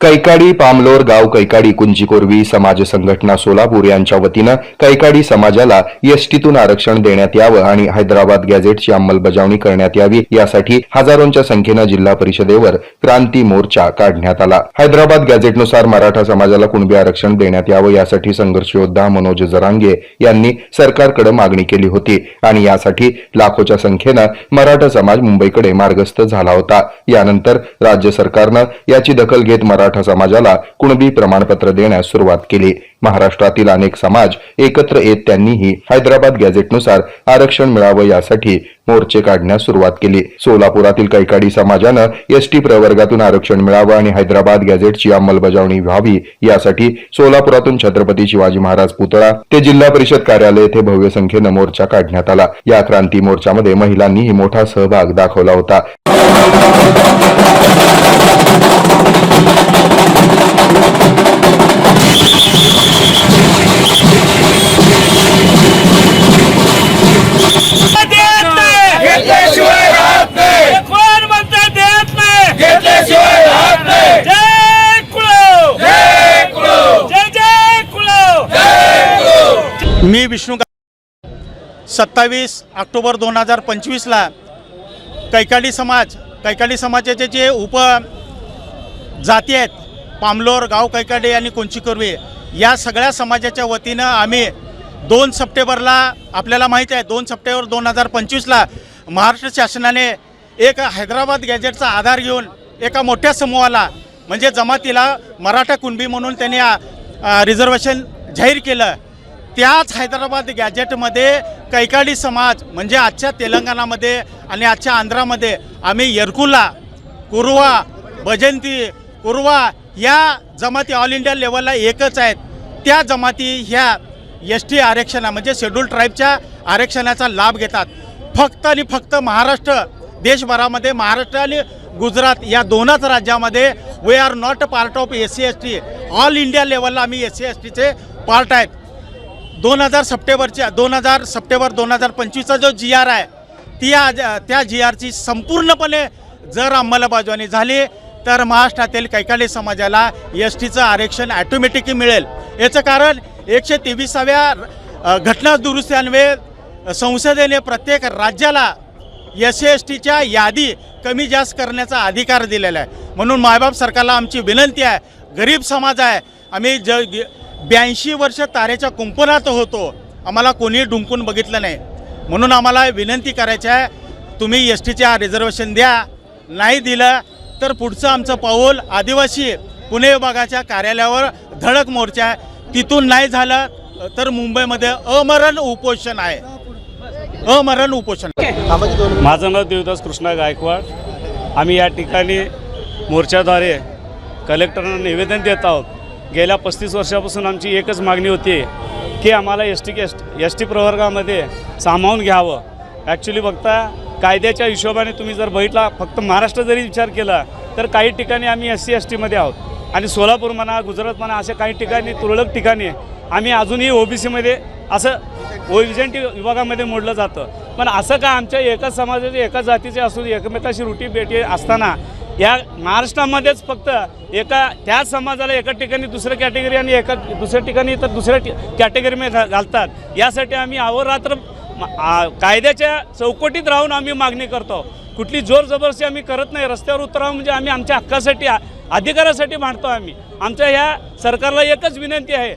कैकाडी पामलोर गाव कैकाडी कुंजीकोरवी समाज संघटना सोलापूर यांच्या वतीनं कैकाडी समाजाला एसटीतून आरक्षण देण्यात यावं आणि हैदराबाद गॅझेटची अंमलबजावणी करण्यात यावी यासाठी हजारोंच्या संख्येनं जिल्हा परिषदेवर क्रांती मोर्चा काढण्यात आला. हैदराबाद गॅझेटनुसार मराठा समाजाला कुणबी आरक्षण देण्यात यावं यासाठी संघर्षयोद्धा मनोज जरांगे यांनी सरकारकडे मागणी केली होती आणि यासाठी लाखोच्या संख्येनं मराठा समाज मुंबईकडे मार्गस्थ झाला होता. यानंतर राज्य सरकारनं याची दखल घेत मराठा समाजाला कुणबी प्रमाणपत्र देण्यास सुरुवात केली. महाराष्ट्रातील अनेक समाज एकत्र येत त्यांनीही हैदराबाद गॅझेटनुसार आरक्षण मिळावं यासाठी मोर्चे काढण्यास सुरुवात केली. सोलापुरातील कैकाडी समाजानं एसटी प्रवर्गातून आरक्षण मिळावं आणि हैदराबाद गॅझेटची अंमलबजावणी व्हावी यासाठी सोलापुरातून छत्रपती शिवाजी महाराज पुतळा ते जिल्हा परिषद कार्यालय येथे भव्य संख्येनं मोर्चा काढण्यात आला. या क्रांती मोर्चामध्ये महिलांनीही मोठा सहभाग दाखवला होता. मी विष्णू सत्तावीस ऑक्टोबर दोन हजार पंचवीसला कैकाडी समाज कैकाडी समाजाचे जे उप जाती आहेत पामलोर गाव कैकाडी आणि कोंचिकर्वे या सगळ्या समाजाच्या वतीनं आम्ही दोन सप्टेंबरला आपल्याला माहीत आहे दोन सप्टेंबर दोन हजार पंचवीसला महाराष्ट्र शासनाने एक हैदराबाद गॅजेटचा आधार घेऊन एका मोठ्या समूहाला म्हणजे जमातीला मराठा कुणबी म्हणून त्यांनी रिझर्वेशन जाहीर केलं. त्याच हैदराबाद गॅजेटमध्ये कैकाडी समाज म्हणजे आजच्या तेलंगणामध्ये आणि आजच्या आंध्रामध्ये आम्ही येरकुला कुरवा भजंती कुरवा या जमाती ऑल इंडिया लेवलला एकच आहेत. त्या जमाती ह्या एस टी आरक्षणा म्हणजे शेड्यूल ट्राईबच्या आरक्षणाचा लाभ घेतात. फक्त आणि फक्त महाराष्ट्र देशभरामध्ये महाराष्ट्र आणि गुजरात या दोनच राज्यामध्ये we are not part of S C S T all India लेवलला आम्ही एस सी एस टीचे पार्ट आहेत. दोन हजार सप्टेंबरच्या दोन हजार सप्टेंबर दोन हजार पंचवीसचा जो जी आर आहे ती आज त्या जी आरची संपूर्णपणे जर अंमलबजावणी झाली तर महाराष्ट्रातील कैकाली समाजाला एस टीचं आरक्षण ॲटोमॅटिकली मिळेल. याचं कारण एकशे तेविसाव्या घटना दुरुस्त्यान्वये संसदेने प्रत्येक राज्याला एस एस टीच्या यादी कमी जास्त करण्याचा अधिकार दिलेला आहे. म्हणून मायबाप सरकारला आमची विनंती आहे गरीब समाज आहे आम्ही ज ब्याऐंशी वर्ष तारेच्या कुंपणात होतो. आम्हाला कोणी डुंकून बघितलं नाही. म्हणून आम्हाला विनंती करायची आहे तुम्ही एस टीच्या रिझर्वेशन द्या. नाही दिलं तर पुढचं आमचं पाऊल आदिवासी पुणे विभागाच्या कार्यालयावर धडक मोर्चा आहे. तिथून नाही झालं तर मुंबईमध्ये अमरण उपोषण आहे. अमरण उपोषण. माझं नाव देवदास कृष्णा गायकवाड. आम्ही या ठिकाणी मोर्चाद्वारे कलेक्टरना निवेदन देत आहोत. गेल्या पस्तीस वर्षापासून आमची एकच मागणी होती की आम्हाला S T S S T प्रवर्गामध्ये सामावून घ्यावं. ॲक्च्युली बघता कायद्याच्या हिशोबाने तुम्ही जर बघितला फक्त महाराष्ट्र जरी विचार केला तर काही ठिकाणी आम्ही एस सी एस टीमध्ये आहोत. आणि सोलापूर म्हणा गुजरात म्हणा अशा काही ठिकाणी तुरळक ठिकाणी आम्ही अजूनही ओ बी सीमध्ये असं ओरिजेंटी विभागामध्ये मोडलं जातं. पण असं का आमच्या एकाच समाजाचे एकाच जातीचे असून एकमेकाशी रुटी बेटी असताना या महाराष्ट्रामध्येच फक्त एका त्याच समाजाला एका ठिकाणी दुसऱ्या कॅटेगरी आणि एका दुसऱ्या ठिकाणी तर दुसऱ्या कॅटेगरीमध्ये घालतात. यासाठी आम्ही अहोरात्र कायद्याच्या चौकटीत राहून आम्ही मागणी करतो. कुठली जोर जबरदस्ती आम्ही करत नाही. रस्त्यावर उतरावं म्हणजे आम्ही आमच्या हक्कासाठी अधिकारासाठी मांडतो आम्ही. आमच्या ह्या सरकारला एकच विनंती आहे.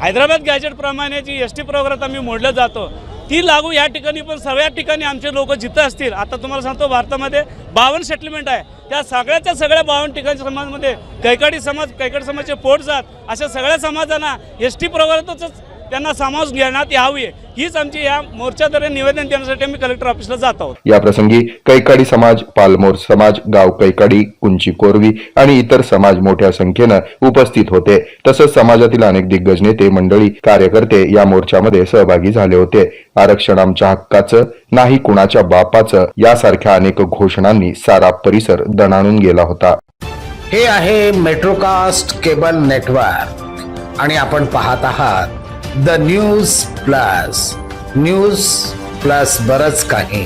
हैदराबाद गॅजेटप्रमाणे जी एस टी प्रवर्गात आम्ही मोडलं जातो ती लागू या ठिकाणी पण सगळ्या ठिकाणी आमचे लोक जिथं असतील आता तुम्हाला सांगतो भारतामध्ये बावन्न सेटलमेंट आहे. त्या सगळ्याच्या सगळ्या बावन्न ठिकाणी समाजमध्ये कैकाडी समाज कैकाडी समाजचे पोट जात अशा सगळ्या समाजांना एस टी प्रवर्तच त्यांना सामावून घेण्यात यावी हीच आमची या मोर्चाद्वारे निवेदन देण्यासाठी आम्ही कलेक्टर ऑफिसला जात आहोत. या प्रसंगी कैकाडी समाज पालमोर समाज गाव कैकाडी कुंची कोरवी आणि इतर समाज मोठ्या संख्येनं उपस्थित होते. तसंच समाजातील अनेक दिग्गज नेते मंडळी कार्यकर्ते या मोर्चामध्ये सहभागी झाले होते. आरक्षण आमच्या हक्काचं नाही कुणाच्या बापाचं यासारख्या अनेक घोषणांनी सारा परिसर दणाणून गेला होता. हे आहे मेट्रोकास्ट केबल नेटवर्क आणि आपण पाहत आहात the news plus news plus बरच काही